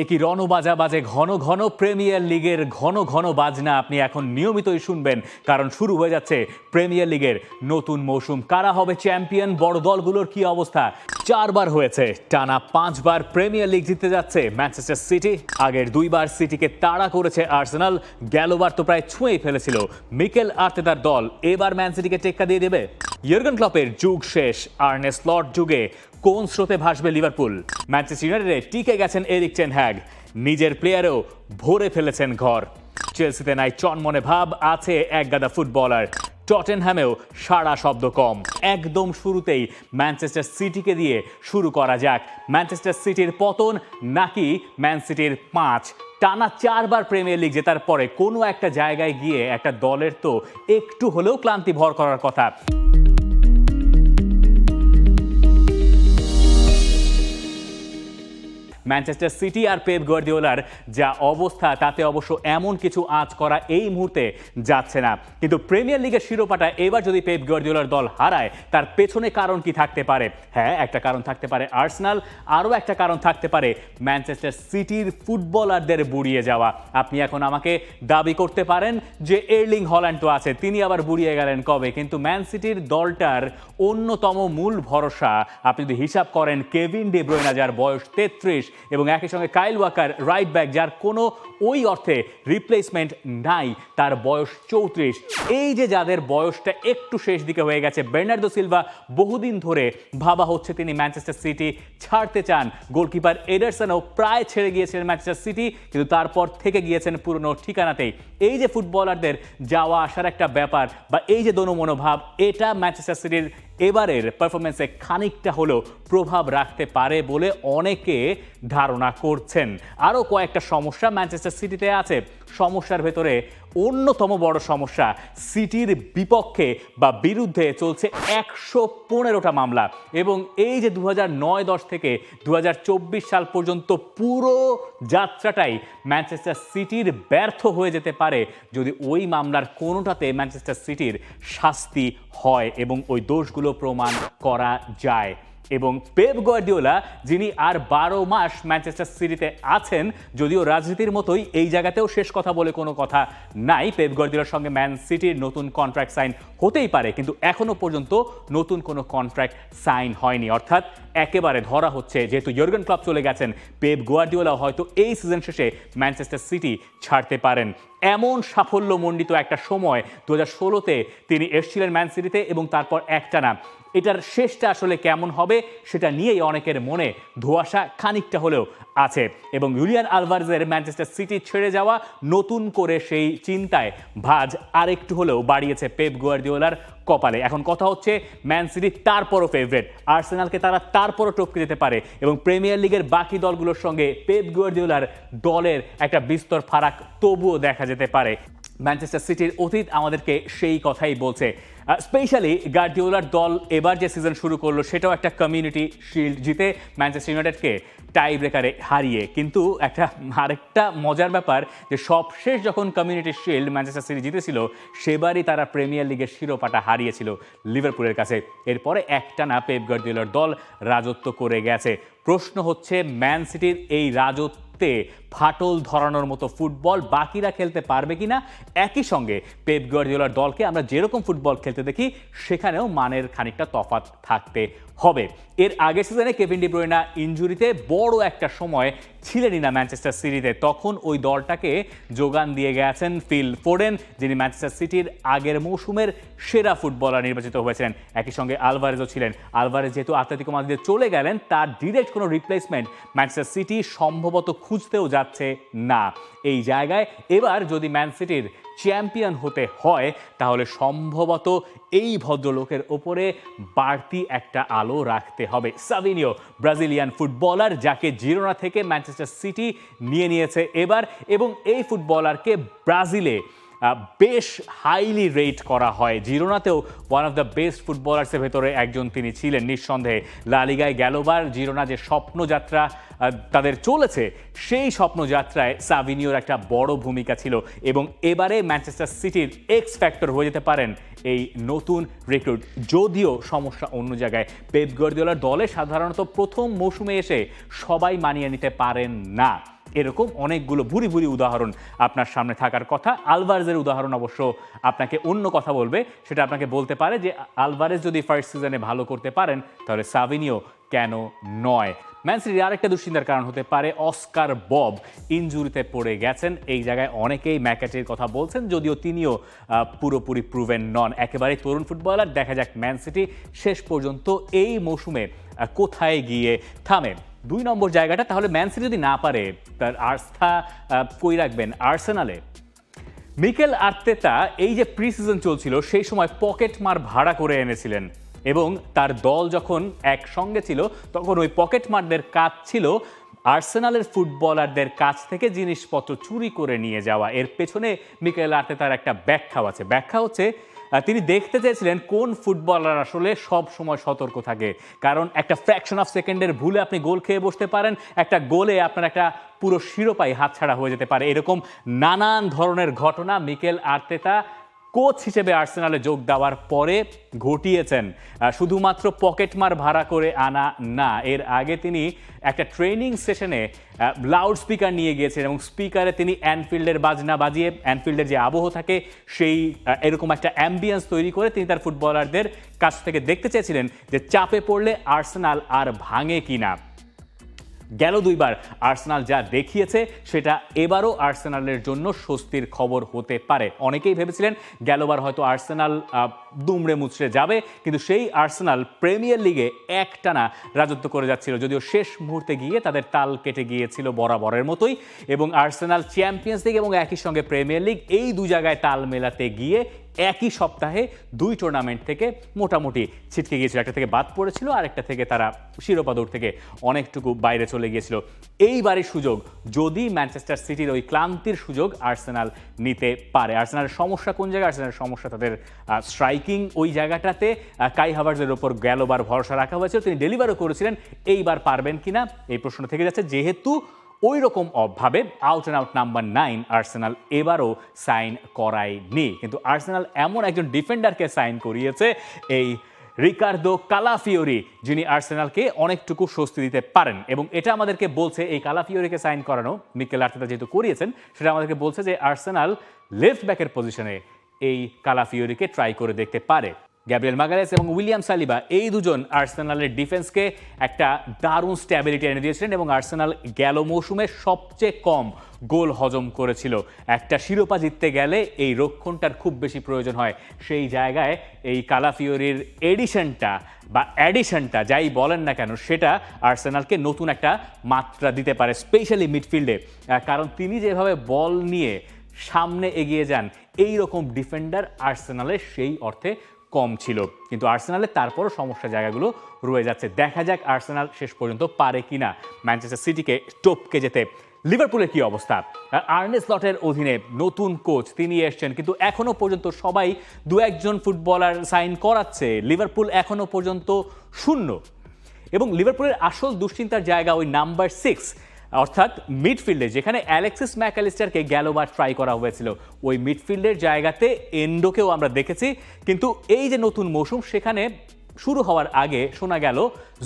একই রণবাজা বাজে ঘন ঘন প্রিমিয়ার লিগের ঘন ঘন বাজনা আপনি এখন নিয়মিতই শুনবেন। কারণ শুরু হয়ে যাচ্ছে প্রিমিয়ার লিগের নতুন মৌসুম। কারা হবে চ্যাম্পিয়ন? বড় দলগুলোর কি অবস্থা? চারবার হয়েছে। টানা পাঁচবার প্রিমিয়ার লিগ জিততে যাচ্ছে ম্যানচেস্টার সিটি। আগের দুইবার সিটিকে তাড়া করেছে আর্সেনাল। গেলবার তো প্রায় ছুঁয়েই ফেলেছিল। মিকেল আর্তেতার দল এবার ম্যান সিটিকে টেক্কা দিয়ে দেবে। ইয়র্গেন ক্লপের যুগ শেষ। আর্নে স্লট যুগে কোন স্রোতে ভাসবে লিভারপুল? ম্যানচেস্টার ইউনাইটেডে টিকে গেছেন এরিক টেন হ্যাগ। নিজের প্লেয়ারও ভরে ফেলেছেন ঘর। চেলসিতে নাই চনমনে ভাব আছে এক গাদা ফুটবলার। টটেনহ্যামেও সারা শব্দ কম। একদম শুরুতেই ম্যানচেস্টার সিটিকে দিয়ে শুরু করা যাক। ম্যানচেস্টার সিটির পতন নাকি ম্যান সিটির পাঁচ? টানা চারবার প্রিমিয়ার লিগ জেতার পরে কোনো একটা জায়গায় গিয়ে একটা দলের তো একটু হলেও ক্লান্তি ভর করার কথা। ম্যানচেস্টার সিটি আর পেপ গার্দিওলার যা অবস্থা, তাতে অবশ্য এমন কিছু আঁচ করা এই মুহূর্তে যাচ্ছে না। কিন্তু প্রিমিয়ার লিগের শিরোপাটা এবার যদি পেপ গার্দিওলার দল হারায়, তার পেছনে কারণ কি থাকতে পারে? হ্যাঁ একটা কারণ থাকতে পারে আর্সেনাল আরও একটা কারণ থাকতে পারে ম্যানচেস্টার সিটির ফুটবলারদের বুড়িয়ে যাওয়া। আপনি এখন আমাকে দাবি করতে পারেন যে এর্লিং হল্যান্ড তো আছে, তিনি আবার বুড়িয়ে গেলেন কবে? কিন্তু ম্যান সিটির দলটার অন্যতম মূল ভরসা, আপনি যদি হিসাব করেন কেভিন ডি ব্রয়না যার বয়স তেত্রিশ এবং একই সঙ্গে কাইল ওয়াকার রাইট ব্যাক যার কোনো ওই অর্থে রিপ্লেসমেন্ট নাই, তার বয়স চৌত্রিশ। এই যে যাদের বয়সটা একটু শেষ দিকে হয়ে গেছে বের্নার্দো সিলভা বহুদিন ধরে ভাবা হচ্ছে তিনি ম্যানচেস্টার সিটি ছাড়তে চান। গোলকিপার এডারসনও প্রায় ছেড়ে গিয়েছিলেন ম্যানচেস্টার সিটি কিন্তু তারপর থেকে গিয়েছেন পুরনো ঠিকানাতেই। এই যে ফুটবলারদের যাওয়া আসার একটা ব্যাপার বা এই যে দোনো মনোভাব এটা ম্যানচেস্টার সিটির এবারের পারফরমেন্সে খানিকটা হলেও প্রভাব রাখতে পারে বলে অনেকে ধারণা করছেন। আরও কয়েকটা সমস্যা ম্যানচেস্টার সিটিতে আছে। সমস্যার ভেতরে অন্যতম বড় সমস্যা, সিটির বিপক্ষে বা বিরুদ্ধে চলছে একশো পনেরোটা মামলা। এবং এই যে দু হাজার নয় দশ থেকে দু হাজার চব্বিশ সাল পর্যন্ত পুরো যাত্রাটাই ম্যানচেস্টার সিটির ব্যর্থ হয়ে যেতে পারে যদি ওই মামলার কোনোটাতে ম্যানচেস্টার সিটির শাস্তি হয় এবং ওই দোষগুলো প্রমাণ করা যায়। এবং পেপ গোয়ার্ডিওলা যিনি আর বারো মাস ম্যানচেস্টার সিটিতে আছেন, যদিও রাজনীতির মতোই এই জায়গাতেও শেষ কথা বলে কোনো কথা নাই। পেপ গোয়ার্ডিওলার সঙ্গে ম্যান সিটির নতুন কন্ট্রাক্ট সাইন হতেই পারে, কিন্তু এখনও পর্যন্ত নতুন কোনো কন্ট্রাক্ট সাইন হয়নি। অর্থাৎ একেবারে ধরা হচ্ছে। যেহেতু ইয়র্গেন ক্লাব চলে গেছেন পেপ গোয়ার্ডিওলা হয়তো এই সিজন শেষে ম্যানচেস্টার সিটি ছাড়তে পারেন। এমন সাফল্যমণ্ডিত একটা সময় দু হাজার ষোলোতে তিনি এসছিলেন ম্যান সিটিতে এবং তারপর একটানা। এটার শেষটা আসলে কেমন হবে, সেটা নিয়েই অনেকের মনে ধোয়াশা খানিকটা হলেও আছে। এবং ইউলিয়ান আলভার্জের ম্যানচেস্টার সিটি ছেড়ে যাওয়া নতুন করে সেই চিন্তায় ভাজ আরেকটু হলেও বাড়িয়েছে পেপ গুয়ার্দিওলার কপালে। এখন কথা হচ্ছে ম্যান সিটি তারপরও ফেভারেট আর্সেনালকে তারা তারপরও টপকে যেতে পারে এবং প্রিমিয়ার লিগের বাকি দলগুলোর সঙ্গে পেপ গুয়ার্দিওলার দলের একটা বিস্তর ফারাক তবুও দেখা যেতে পারে। ম্যানচেস্টার সিটির অতীত আমাদেরকে সেই কথাই বলছে। স্পেশালি গার্ডিওলার দল এবার যে সিজন শুরু করল, সেটাও একটা কমিউনিটি শিল্ড জিতে ম্যানচেস্টার ইউনাইটেডকে টাই ব্রেকারে হারিয়ে। কিন্তু একটা, আরেকটা মজার ব্যাপার যে সবশেষ যখন কমিউনিটি শিল্ড ম্যানচেস্টার সিটি জিতেছিল, সেবারই তারা প্রিমিয়ার লিগের শিরোপাটা হারিয়েছিল লিভারপুলের কাছে। এরপরে একটানা পেপ গার্দিওলার দল রাজত্ব করে গেছে। প্রশ্ন হচ্ছে ম্যান সিটির এই রাজত্ব ফাটল ধরানোর মতো ফুটবল বাকিরা খেলতে পারবে কিনা? একই সঙ্গে পেপ গার্দিওলার দলকে আমরা যেরকম ফুটবল খেলতে দেখি, সেখানেও মানের খানিকটা তফাত থাকতে হবে। এর আগের সিজনে কেভিন ডি ব্রয়না ইঞ্জুরিতে বড় একটা সময় ছিলেনই না ম্যানচেস্টার সিটিতে। তখন ওই দলটাকে যোগান দিয়ে গেছেন ফিল ফোরেন, যিনি ম্যানচেস্টার সিটির আগের মৌসুমের সেরা ফুটবলার নির্বাচিত হয়েছিলেন। একই সঙ্গে আলভারেজও ছিলেন। আলভারেজ যেহেতু আত্মাতিক মাদ্রিদে চলে গেলেন, তার ডিরেক্ট কোনো রিপ্লেসমেন্ট ম্যানচেস্টার সিটি সম্ভবত খুঁজতেও যাচ্ছে না। এই জায়গায় এবার যদি ম্যান সিটির চ্যাম্পিয়ন হতে হয়, তাহলে সম্ভবত এই ভদ্রলোকের ওপরে বাড়তি একটা আলো রাখতে হবে। সাভিনিও ব্রাজিলিয়ান ফুটবলার যাকে জিরোনা থেকে ম্যানচেস্টার সিটি নিয়ে নিয়েছে এবার, এবং এই ফুটবলারকে ব্রাজিলে বেশ হাইলি রেট করা হয়। জিরোনাতেও ওয়ান অফ দ্য বেস্ট ফুটবলার্সের ভেতরে একজন তিনি ছিলেন। নিঃসন্দেহে লালিগায় গেলোবার জিরোনা যে স্বপ্নযাত্রা তাদের চলেছে, সেই স্বপ্নযাত্রায় সাভিনিওর একটা বড় ভূমিকা ছিল এবং এবারে ম্যানচেস্টার সিটির এক্স ফ্যাক্টর হয়ে যেতে পারেন এই নতুন রিক্রুট যদিও সমস্যা অন্য জায়গায় পেপ গার্দিওলার দলে সাধারণত প্রথম মৌসুমে এসে সবাই মানিয়ে নিতে পারেন না। এরকম অনেকগুলো ভুরি ভুরি উদাহরণ আপনার সামনে থাকার কথা। আলভারেজের উদাহরণ অবশ্য আপনাকে অন্য কথা বলবে। সেটা আপনাকে বলতে পারে যে আলভারেজ যদি ফার্স্ট সিজনে ভালো করতে পারেন, তাহলে সাভিনিও কেন নয়? ম্যান সিটির আরেকটা দুশ্চিন্তার কারণ হতে পারে অস্কার বব ইনজুরিতে পড়ে গেছেন। এই জায়গায় অনেকেই ম্যাকাটির কথা বলছেন, যদিও তিনিও পুরোপুরি প্রুভেন নন। একেবারে তরুণ ফুটবলার, দেখা যাক ম্যান সিটি শেষ পর্যন্ত এই মৌসুমে কোথায় গিয়ে থামে। দুই নম্বর জায়গাটা, তাহলে ম্যান সিটি যদি না পারে, তার আস্থা কই রাখবেন? আর্সেনালে মিকেল আর্তেতা এই যে প্রি সিজন চলছিল, সেই সময় পকেট মার ভাড়া করে এনেছিলেন। এবং তার দল যখন একসঙ্গে ছিল, তখন ওই পকেট মারদের কাজ ছিল আর্সেনালের ফুটবলারদের কাছ থেকে জিনিসপত্র চুরি করে নিয়ে যাওয়া। এর পেছনে মিকেল আর্তেতার একটা ব্যাখ্যাও আছে। ব্যাখ্যা হচ্ছে তিনি দেখতে চেয়েছিলেন কোন ফুটবলার আসলে সব সময় সতর্ক থাকে। কারণ একটা ফ্র্যাকশন অফ সেকেন্ডের ভুলে আপনি গোল খেয়ে বসতে পারেন, একটা গোলে আপনার একটা পুরো শিরোপাই হাতছাড়া হয়ে যেতে পারে। এরকম নানান ধরনের ঘটনা মিকেল আর্তেতা কোচ হিসেবে আর্সেনালে যোগ দেওয়ার পরে ঘটিয়েছেন শুধুমাত্র পকেটমার ভাড়া করে আনা না, এর আগে তিনি একটা ট্রেনিং সেশনে লাউড স্পিকার নিয়ে গিয়েছেন এবং স্পিকারে তিনি অ্যানফিল্ডের বাজনা বাজিয়ে অ্যানফিল্ডের যে আবহ থাকে সেই এরকম একটা অ্যাম্বিয়েন্স তৈরি করে তিনি তার ফুটবলারদের কাছ থেকে দেখতে চেয়েছিলেন যে চাপে পড়লে আর্সেনাল আর ভাঙে কিনা। গেল দুইবার। আর্সেনাল যা দেখিয়েছে, সেটা এবারও আর্সেনালের জন্য স্বস্তির খবর হতে পারে। অনেকেই ভেবেছিলেন গেলবার হয়তো আর্সেনাল দুমড়ে মুচড়ে যাবে, কিন্তু সেই আর্সেনাল প্রিমিয়ার লিগে একটানা রাজত্ব করে যাচ্ছিল। যদিও শেষ মুহূর্তে গিয়ে তাদের তাল কেটে গিয়েছিল বরাবরের মতোই, এবং আর্সেনাল চ্যাম্পিয়ন্স লিগ এবং একই সঙ্গে প্রিমিয়ার লিগ এই দু জায়গায় তাল মেলাতে গিয়ে একই সপ্তাহে দুই টুর্নামেন্ট থেকে মোটামুটি ছিটকে গিয়েছিল। একটা থেকে বাদ পড়েছিল আরেকটা থেকে তারা শিরোপা দৌড় থেকে অনেকটুকু বাইরে চলে গিয়েছিল। এইবারের সুযোগ, যদি ম্যানচেস্টার সিটির ওই ক্লান্তির সুযোগ আর্সেনাল নিতে পারে। আর্সেনালের সমস্যা কোন জায়গায়? আর্সেনালের সমস্যা তাদের স্ট্রাইকিং ওই জায়গাটাতে। কাই হাভার্সের ওপর গেলবার ভরসা রাখা হয়েছিল। তিনি ডেলিভারও করেছিলেন। এইবার পারবেন কিনা? এই প্রশ্ন থেকে যাচ্ছে, যেহেতু ওই রকম অভাবে out and out number nine Arsenal এবারও সাইন করায়নি। কিন্তু আর্সেনাল এমন একজন ডিফেন্ডারকে সাইন করিয়েছে, এই রিকার্দো কালাফিওরি যিনি আর্সেনালকে অনেকটুকু স্বস্তি দিতে পারেন। এবং এটা আমাদেরকে বলছে, এই কালাফিওরিকে সাইন করানো মিকেল আর্তেতা যেহেতু করিয়েছেন, সেটা আমাদেরকে বলছে যে আর্সেনাল লেফট ব্যাকের পজিশনে এই কালাফিওরিকে ট্রাই করে দেখতে পারে। গ্যাব্রিয়েল মাগারেস এবং উইলিয়াম সালিবা এই দুজন আর্সেনালের ডিফেন্সকে একটা দারুণ স্ট্যাবিলিটি এনে দিয়েছিলেন এবং আর্সেনাল গেল মৌসুমে সবচেয়ে কম গোল হজম করেছিল। একটা শিরোপা জিততে গেলে এই রক্ষণটার খুব বেশি প্রয়োজন হয়। সেই জায়গায় এই কালাফিওরির এডিশনটা বা অ্যাডিশনটা যাই বলেন না কেন, সেটা আর্সেনালকে নতুন একটা মাত্রা দিতে পারে, স্পেশালি মিডফিল্ডে। কারণ তিনি যেভাবে বল নিয়ে সামনে এগিয়ে যান এই রকম ডিফেন্ডার আর্সেনালের সেই অর্থে কম ছিল। কিন্তু আর্সেনালের তারপরও সমস্যা জায়গাগুলো রয়ে যাচ্ছে। দেখা যাক আর্সেনাল শেষ পর্যন্ত পারে কিনা ম্যানচেস্টার সিটিকে টপকে যেতে। লিভারপুলের কি অবস্থা? আর্নেস লটের অধীনে নতুন কোচ তিনি এসছেন, কিন্তু এখনও পর্যন্ত সবাই দু একজন ফুটবলার সাইন করাচ্ছে। লিভারপুল এখনও পর্যন্ত শূন্য। এবং লিভারপুলের আসল দুশ্চিন্তার জায়গা ওই নাম্বার সিক্স। অর্থাৎ মিডফিল্ডে যেখানে অ্যালেক্সিস ম্যাকালিস্টারকে গ্যালোবার ট্রাই করা হয়েছিল, ওই মিডফিল্ডের জায়গাতে এন্ডোকেও আমরা দেখেছি, কিন্তু এই যে নতুন মৌসুম, সেখানে শুরু হওয়ার আগে শোনা গেল,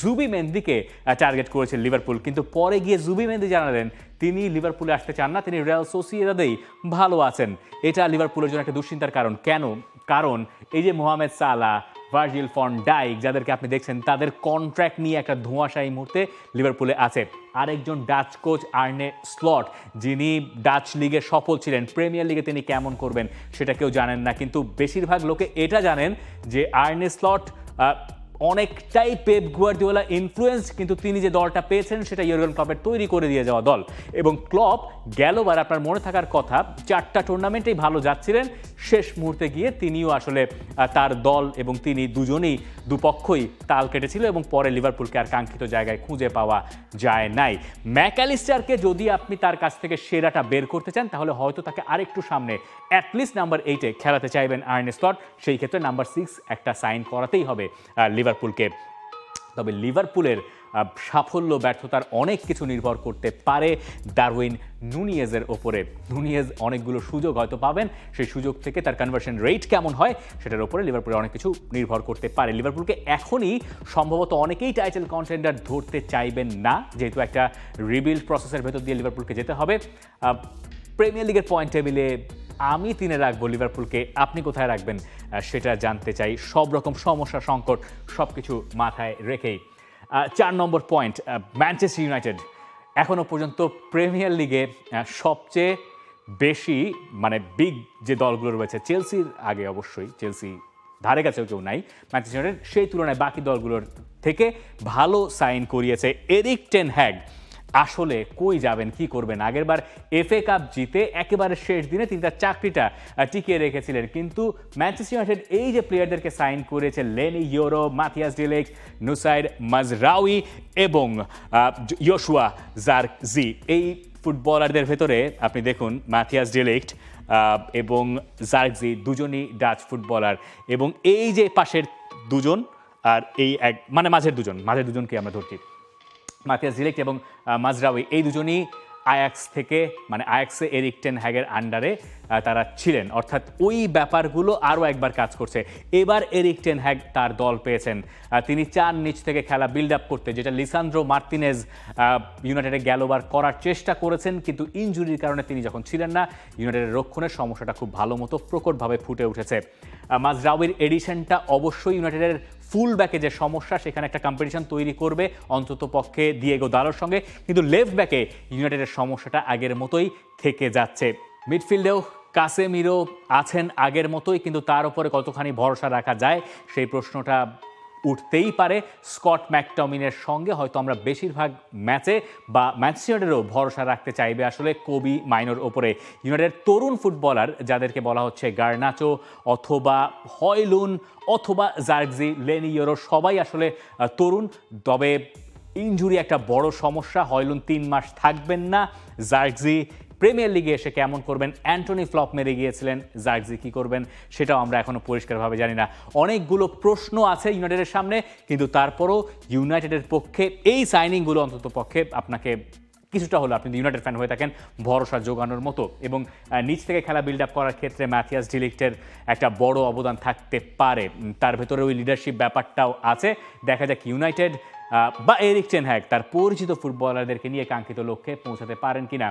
জুবি মেন্দিকে টার্গেট করেছে লিভারপুল। কিন্তু পরে গিয়ে জুবি মেন্দি জানালেন, তিনি লিভারপুলে আসতে চান না, তিনি রিয়াল সোসিয়েদাদেই ভালো আছেন। এটা লিভারপুলের জন্য একটা দুশ্চিন্তার কারণ। কেন? কারণ এই যে মোহামেদ সালা ভার্জিল ফন ডাইক, যাদেরকে আপনি দেখছেন, তাদের কন্ট্রাক্ট নিয়ে একটা ধোঁয়াশা এই মুহূর্তে লিভারপুলে আছে। আরেকজন ডাচ কোচ, আর্নে স্লট, যিনি ডাচ লিগে সফল ছিলেন। প্রিমিয়ার লিগে তিনি কেমন করবেন, সেটা কেউ জানেন না। কিন্তু বেশিরভাগ লোকে এটা জানেন যে আর্নে স্লট অনেকটাই পেপ গুয়ার্দিওলা ইনফ্লুয়েন্স কিন্তু তিনি যে দলটা পেয়েছেন, সেটা ইউরোপিয়ান ক্লাবের তৈরি করে দিয়ে যাওয়া দল। এবং ক্লব গেলবার আপনার মনে থাকার কথা, চারটা টুর্নামেন্টেই ভালো যাচ্ছিলেন। শেষ মুহূর্তে গিয়ে তিনিও আসলে তার দল এবং তিনি দুজনেই দুপক্ষই তাল কেটেছিল এবং পরে লিভারপুলকে আর কাঙ্ক্ষিত জায়গায় খুঁজে পাওয়া যায় নাই। ম্যাকালিস্টারকে যদি আপনি তার কাছ থেকে সেরাটা বের করতে চান, তাহলে হয়তো তাকে আরেকটু সামনে অ্যাটলিস্ট নাম্বার এইটে খেলাতে চাইবেন আর্নে স্লট সেই ক্ষেত্রে নাম্বার সিক্স একটা সাইন করাতেই হবে লিভারপুলকে। তবে লিভারপুলের সাফল্য, ব্যর্থতার অনেক কিছু নির্ভর করতে পারে ডারউইন নুনিয়েজের ওপরে। নুনিয়েজ অনেকগুলো সুযোগ হয়তো পাবেন। সেই সুযোগ থেকে তার কনভার্সন রেট কেমন হয় সেটার ওপরে লিভারপুলের অনেক কিছু নির্ভর করতে পারে। লিভারপুলকে এখনই সম্ভবত অনেকেই টাইটেল কন্টেন্ডার ধরতে চাইবেন না। যেহেতু একটা রিবিল্ড প্রসেসের ভেতর দিয়ে লিভারপুলকে যেতে হবে। প্রিমিয়ার লিগের পয়েন্ট টেবিলে আমি তিনে রাখব লিভারপুলকে আপনি কোথায় রাখবেন? সেটা জানতে চাই। সব রকম সমস্যা, সংকট সব কিছু মাথায় রেখেই। চার নম্বর পয়েন্ট ম্যানচেস্টার ইউনাইটেড এখনও পর্যন্ত প্রিমিয়ার লিগে সবচেয়ে বেশি মানে বিগ যে দলগুলো রয়েছে চেলসির আগে অবশ্যই চেলসি ধারে কাছেও কেউ নাই ম্যানচেস্টার সেই তুলনায় বাকি দলগুলোর থেকে ভালো সাইন করিয়েছে এরিক টেন হ্যাগ আসলে কই যাবেন, কি করবেন? আগেরবার এফএ কাপ জিতে একেবারে শেষ দিনে তিনি তার চাকরিটা টিকিয়ে রেখেছিলেন। কিন্তু ম্যানচেস্টার ইউনাইটেড এই যে প্লেয়ারদেরকে সাইন করেছে, Leny Yoro Matthijs de Ligt Noussair Mazraoui এবং ইয়োশুয়া জারজি এই ফুটবলারদের ভেতরে আপনি দেখুন মাথিয়াস ডিলেক্ট এবং জার্জি দুজনই ডাচ ফুটবলার। এবং এই যে পাশের দুজন আর এই এক মানে মাঝের দুজন, মাঝের দুজনকে আমরা ধরছি। মাতিয়াস জিলেক্ট এবং মাজরাউই। এই দুজনই আয়াক্স থেকে মানে আয়াক্সে এরিক টেন হ্যাগের আন্ডারে তারা ছিলেন। অর্থাৎ ওই ব্যাপারগুলো আরও একবার কাজ করছে। এবার এরিক টেন হ্যাগ তার দল পেয়েছেন। তিনি চান নিচ থেকে খেলা বিল্ড আপ করতে, যেটা লিসান্দ্রো মার্তিনেজ ইউনাইটেডে গেলোবার করার চেষ্টা করেছেন, কিন্তু ইনজুরির কারণে তিনি যখন ছিলেন না, ইউনাইটেডের রক্ষণের সমস্যাটা খুব ভালো মতো প্রকটভাবে ফুটে উঠেছে। মাজরাউয়ের এডিশনটা অবশ্যই ইউনাইটেডের ফুল ব্যাকে যে সমস্যা, সেখানে একটা কম্পিটিশন তৈরি করবে অন্তত পক্ষে দিয়েগো দালোর সঙ্গে। কিন্তু লেফট ব্যাকে ইউনাইটেডের সমস্যাটা আগের মতোই থেকে যাচ্ছে। মিডফিল্ডেও কাসেমিরো আছেন আগের মতোই, কিন্তু তার উপরে কতখানি ভরসা রাখা যায়, সেই প্রশ্নটা উঠতেই পারে। স্কট ম্যাকটমিনের সঙ্গে হয়তো আমরা বেশিরভাগ ম্যাচে বা ম্যানচেস্টারেরও ভরসা রাখতে চাইবে আসলে কবি মাইনোর ওপরে। ইউনাইটেডের তরুণ ফুটবলার যাদেরকে বলা হচ্ছে গার্নাচো অথবা হয়লুন অথবা জার্গজি লেনিয়রো সবাই আসলে তরুণ। তবে ইনজুরি একটা বড় সমস্যা। হয়লুন তিন মাস থাকবেন না, জার্গজি প্রিমিয়ার লিগে এসে কেমন করবেন? অ্যান্টনি ফ্লপ মেরে গিয়েছিলেন জার্জি কী করবেন সেটাও আমরা এখনও পরিষ্কারভাবে জানি না। অনেকগুলো প্রশ্ন আছে ইউনাইটেডের সামনে, কিন্তু তারপরও ইউনাইটেডের পক্ষে এই সাইনিংগুলো অন্তত পক্ষে আপনাকে কিছুটা হলো আপনি ইউনাইটেড ফ্যান হয়ে থাকেন, ভরসা যোগানোর মতো এবং নিচ থেকে খেলা বিল্ড আপ করার ক্ষেত্রে ম্যাথিয়াস ডিলিক্টের একটা বড় অবদান থাকতে পারে। তার ভেতরে ওই লিডারশিপ ব্যাপারটাও আছে। দেখা যাক ইউনাইটেড বা এরিক হ্যাক তার পরিচিত ফুটবলারদেরকে নিয়ে কাঙ্ক্ষিত লক্ষ্যে পৌঁছাতে পারেন কিনা।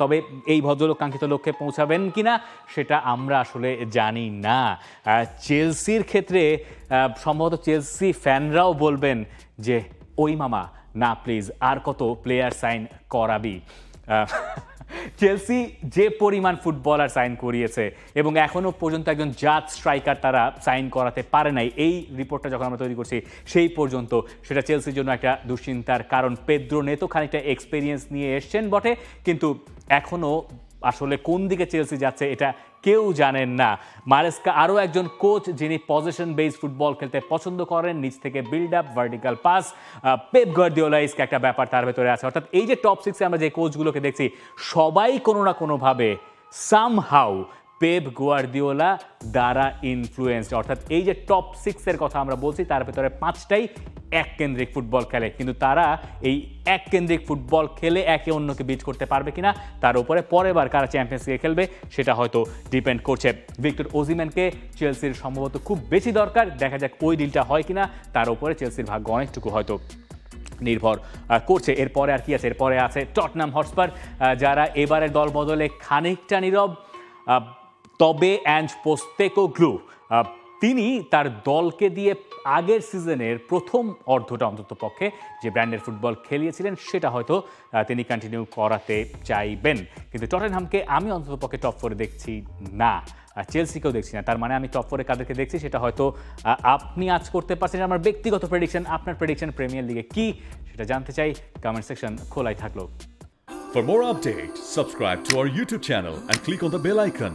তবে এই ভদ্রলোক কাঙ্ক্ষিত লক্ষ্যে পৌঁছাবেন কিনা, সেটা আমরা আসলে জানি না। চেলসির ক্ষেত্রে সম্ভবত চেলসি ফ্যানরাও বলবেন যে, ওই মামা না প্লিজ আর কত প্লেয়ার সাইন করাবি? চেলসি যে পরিমাণ ফুটবলার সাইন করিয়েছে এবং এখনও পর্যন্ত একজন জাজ স্ট্রাইকার তারা সাইন করাতে পারে নাই, এই রিপোর্টটা যখন আমরা তৈরি করছি, সেই পর্যন্ত সেটা চেলসির জন্য একটা দুশ্চিন্তার কারণ। পেদ্রো নেতো খানিকটা এক্সপিরিয়েন্স নিয়ে এসছেন বটে, কিন্তু এখনও আসলে কোন দিকে চেলসি যাচ্ছে, এটা কেউ জানেন না। মারেস্কা আরও একজন কোচ যিনি পজিশন বেস ফুটবল খেলতে পছন্দ করেন, নিচ থেকে build up vertical pass Pep গার্দিওলাইসকে একটা ব্যাপার তার ভেতরে আছে। অর্থাৎ এই যে টপ সিক্সে আমরা যে কোচগুলোকে দেখছি, সবাই কোনো না কোনোভাবে সামহাউ পেপ গুয়ার্দিওলা দ্বারা ইনফ্লুয়েন্সড অর্থাৎ এই যে টপ সিক্সের কথা আমরা বলছি, তার ভেতরে পাঁচটাই এক কেন্দ্রিক ফুটবল খেলে। কিন্তু তারা এই এক কেন্দ্রিক ফুটবল খেলে একে অন্যকে বিট করতে পারবে কিনা, তার উপরে পরের বার কারা চ্যাম্পিয়ন্স লিগে খেলবে, সেটা হয়তো ডিপেন্ড করছে। ভিক্টর ওজিম্যানকে চেলসির সম্ভবত খুব বেশি দরকার, দেখা যাক ওই ডিলটা হয় কিনা, তার উপরে চেলসির ভাগ্য অনেকটুকু হয়তো নির্ভর করছে। এরপরে আর কি আছে? এরপরে আছে টটনাম হটস্পার যারা এবারের দল বদলে খানিকটা নীরব তবে অ্যান্ড পোস্তেকো গ্লু তিনি তার দলকে দিয়ে আগের সিজনের প্রথম অর্ধটা অন্তত পক্ষে যে ব্র্যান্ডের ফুটবল খেলিয়েছিলেন সেটা হয়তো তিনি কন্টিনিউ করাতে চাইবেন। কিন্তু টটেনহামকে আমি অন্তত পক্ষে টপ ফোরে দেখছি না। আর চেলসিকেও দেখছি না। তার মানে আমি টপ ফোরে কাদেরকে দেখছি সেটা হয়তো আপনি আজ করতে পারছেন। আমার ব্যক্তিগত প্রেডিকশন আপনার প্রেডিকশন প্রিমিয়ার লিগে কি সেটা জানতে চাই। কমেন্ট সেকশন খোলাই থাকল। For more updates, subscribe to our YouTube channel and click on the bell icon.